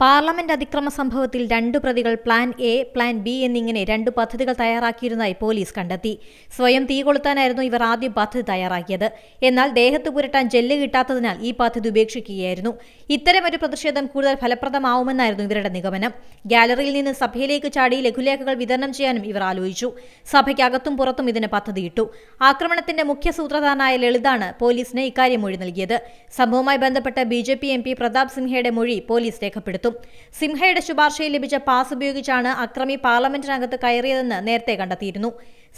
Parliament അതിക്രമ സംഭവത്തിൽ രണ്ടു പ്രതികൾ പ്ലാൻ എ പ്ലാൻ ബി എന്നിങ്ങനെ രണ്ട് പദ്ധതികൾ തയ്യാറാക്കിയിരുന്നതായി പോലീസ് കണ്ടെത്തി. സ്വയം തീ കൊളുത്താനായിരുന്നു ഇവർ ആദ്യം പദ്ധതി തയ്യാറാക്കിയത്. എന്നാൽ ദേഹത്ത് പുരട്ടാൻ ജെല്ല് കിട്ടാത്തതിനാൽ ഈ പദ്ധതി ഉപേക്ഷിക്കുകയായിരുന്നു. ഇത്തരമൊരു പ്രതിഷേധം കൂടുതൽ ഫലപ്രദമാവുമെന്നായിരുന്നു ഇവരുടെ നിഗമനം. ഗാലറിയിൽ നിന്ന് സഭയിലേക്ക് ചാടി ലഘുലേഖകൾ വിതരണം ചെയ്യാനും ഇവർ ആലോചിച്ചു. സഭയ്ക്കകത്തും പുറത്തും ഇതിന് പദ്ധതിയിട്ടു. ആക്രമണത്തിന്റെ മുഖ്യ സൂത്രധാരനായ ലളിതാണ് പോലീസിന് ഇക്കാര്യം മൊഴി നൽകിയത്. സംഭവവുമായി ബന്ധപ്പെട്ട് B J P M P Pratap സിംഹയുടെ മൊഴി പോലീസ് രേഖപ്പെടുത്തും. സിംഹയുടെ ശുപാർശയിൽ ലഭിച്ച പാസ് ഉപയോഗിച്ചാണ് അക്രമി പാർലമെന്റിനകത്ത് കയറിയതെന്ന് നേരത്തെ കണ്ടെത്തിയിരുന്നു.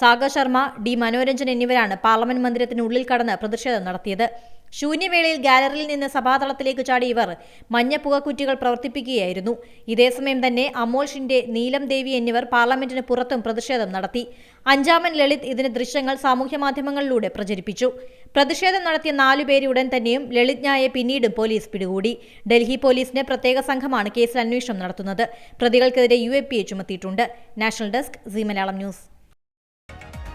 സാഗർ ശർമ്മ ഡി മനോരഞ്ജൻ എന്നിവരാണ് പാർലമെന്റ് മന്ദിരത്തിനുള്ളിൽ കടന്ന് പ്രതിഷേധം നടത്തിയത്. ശൂന്യവേളയിൽ ഗാലറിയിൽ നിന്ന് സഭാതളത്തിലേക്ക് ചാടി ഇവർ മഞ്ഞ പുകക്കുറ്റികൾ പ്രവർത്തിപ്പിക്കുകയായിരുന്നു. ഇതേസമയം തന്നെ അമോൽ നീലം ദേവി എന്നിവർ പാർലമെന്റിന് പുറത്തും പ്രതിഷേധം നടത്തി. അഞ്ചാമൻ ലളിത് ഇതിന് ദൃശ്യങ്ങൾ സാമൂഹ്യ മാധ്യമങ്ങളിലൂടെ പ്രചരിപ്പിച്ചു. പ്രതിഷേധം നടത്തിയ നാലുപേരെ ഉടൻ തന്നെയും ലളിത് ന്യായെ പിന്നീടും പോലീസ് പിടികൂടി. ഡൽഹി പോലീസിന്റെ പ്രത്യേക സംഘമാണ് കേസിൽ അന്വേഷണം നടത്തുന്നത്. പ്രതികൾക്കെതിരെ U A P A ചുമത്തിയിട്ടുണ്ട്. National desk Zee Malayalam news.